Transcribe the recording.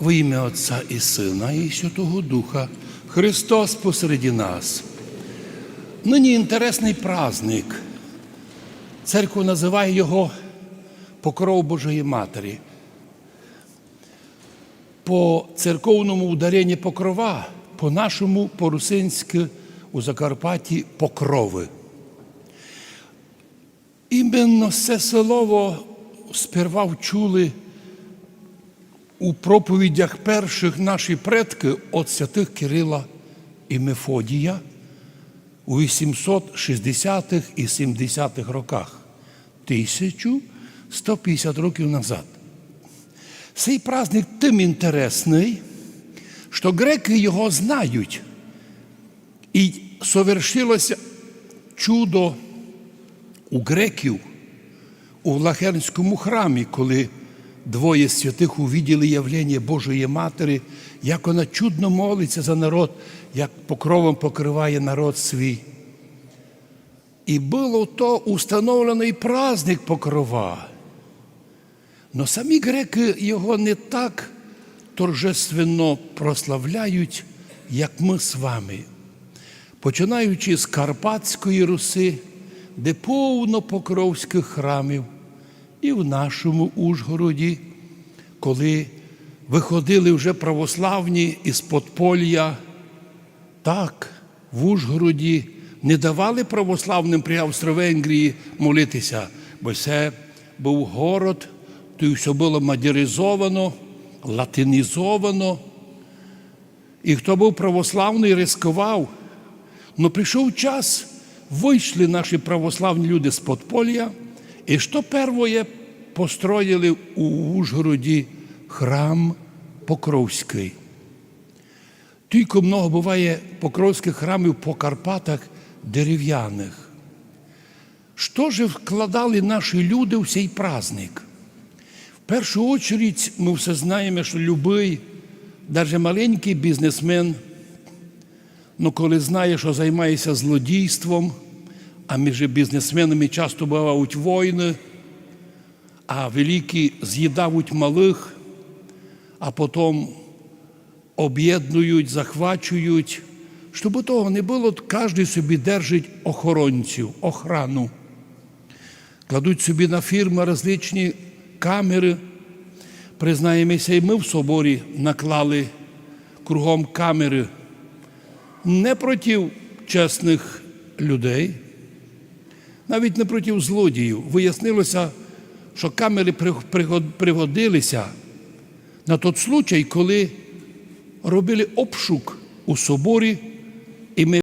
Во ім'я Отця і Сина, і Святого Духа, Христос посереді нас. Нині інтересний праздник. Церква називає його Покров Божої Матері. По церковному ударенні покрова, по нашому по-русинськи у Закарпатті покрови. Іменно це слово сперва вчули у проповідях перших наші предки от святих Кирила і Мефодія у 860-х і 70-х роках, 1150 років назад. Цей праздник тим інтересний, що греки його знають. І совершилося чудо у греків у Влахернському храмі, коли двоє святих увіділи явлення Божої Матері, як вона чудно молиться за народ, як покровом покриває народ свій. І було то установлений праздник покрова. Но самі греки його не так торжественно прославляють, як ми з вами. Починаючи з Карпатської Руси, де повно покровських храмів, і в нашому Ужгороді, коли виходили вже православні із подполля, так, в Ужгороді не давали православним при Австро-Венгрії молитися, бо це був город, то все було мадяризовано, латинізовано. І хто був православний, ризикував. Но прийшов час, вийшли наші православні люди з подполя, і що перше построїли у Ужгороді храм Покровський. Тільки много буває покровських храмів по Карпатах дерев'яних. Що ж вкладали наші люди в цей праздник? В першу очередь ми все знаємо, що любий, навіть маленький бізнесмен, ну коли знає, що займається злодійством, а між бізнесменами часто бувають війни, а великі з'їдають малих, а потім об'єднують, захвачують. Щоб того не було, кожен собі держить охоронців, охрану. Кладуть собі на фірми различні камери. Признаємося, і ми в соборі наклали кругом камери не проти чесних людей, навіть не проти злодіїв. Вияснилося, що камери пригодилися на той случай, коли робили обшук у соборі